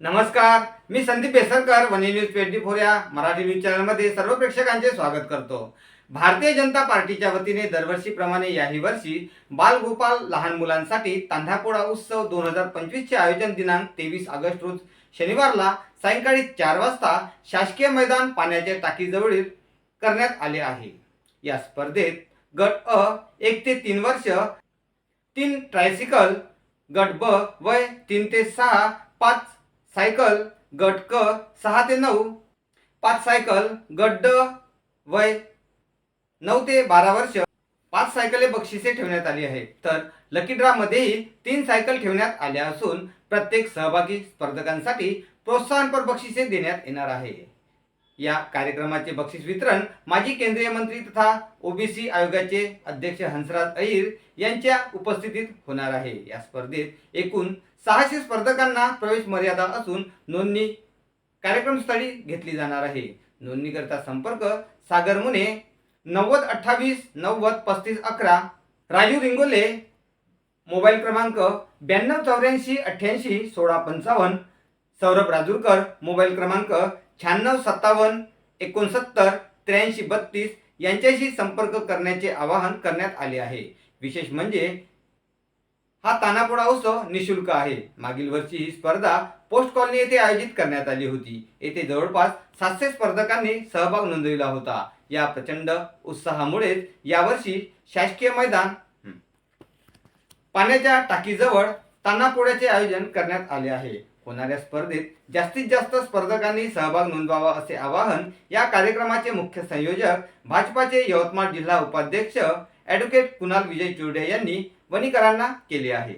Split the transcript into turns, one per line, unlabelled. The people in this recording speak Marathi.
नमस्कार मी संदीप बेसरकर वनी न्यूज ट्वेंटी फोर या मराठी न्यूज चॅनलमध्ये सर्व प्रेक्षकांचे स्वागत करतो. भारतीय जनता पार्टीच्या वतीने दरवर्षीप्रमाणे याही वर्षी बालगोपाल लहान मुलांसाठी तांधापोळा उत्सव दोन हजार पंचवीसचे आयोजन दिनांक तेवीस ऑगस्ट रोज शनिवारला सायंकाळी चार वाजता शासकीय मैदान पाण्याच्या टाकीजवळील करण्यात आले आहे. या स्पर्धेत गट अ एक ते तीन वर्ष तीन ट्रायसिकल गट ब वय तीन ते सहा पाच सायकल गट क सहा ते नऊ. पाच सायकल गट ड वय नऊ ते बारा वर्ष. पाच सायकले बक्षिसे ठेवण्यात आली आहेत. तर लकी ड्रामध्येही तीन सायकल ठेवण्यात आल्या असून प्रत्येक सहभागी स्पर्धकांसाठी प्रोत्साहनपर बक्षिसे देण्यात येणार आहे. या कार्यक्रमाचे बक्षीस वितरण माजी केंद्रीय मंत्री तथा ओबीसी आयोगाचे अध्यक्ष हंसराज अहिर यांच्या उपस्थितीत होणार आहे. या स्पर्धेत एकूण सहाशे स्पर्धकांना प्रवेश मर्यादा असून नोंदणी कार्यक्रमस्थळी घेतली जाणार आहे. नोंदणीकरता संपर्क सागर मुने नव्वद अठ्ठावीस नव्वद पस्तीस अकरा राजू रिंगोले मोबाईल क्रमांक ब्याण्णव चौऱ्याऐंशी अठ्ठ्याऐंशी सोळा पंचावन्न सौरभ राजूरकर मोबाईल क्रमांक शहाण्णव सत्तावन्न एकोणसत्तर त्र्याऐंशी बत्तीस यांच्याशी संपर्क करण्याचे आवाहन करण्यात आले आहे. विशेष म्हणजे हा तानापोडा उत्सव निशुल्क आहे. मागील वर्षी ही स्पर्धा पोस्ट कॉलनी येथे आयोजित करण्यात आली होती. येथे जवळपास सातशे स्पर्धकांनी सहभाग नोंदविला होता. या प्रचंड उत्साहामुळेच यावर्षी शासकीय मैदान पाण्याच्या टाकीजवळ तानापोड्याचे आयोजन करण्यात आले आहे. होणाऱ्या स्पर्धेत जास्तीत जास्त स्पर्धकांनी सहभाग नोंदवावा असे आवाहन या कार्यक्रमाचे मुख्य संयोजक भाजपाचे यवतमाळ जिल्हा उपाध्यक्ष ॲडव्होकेट कुणाल विजय चुरडे यांनी वणीकरांना केले आहे.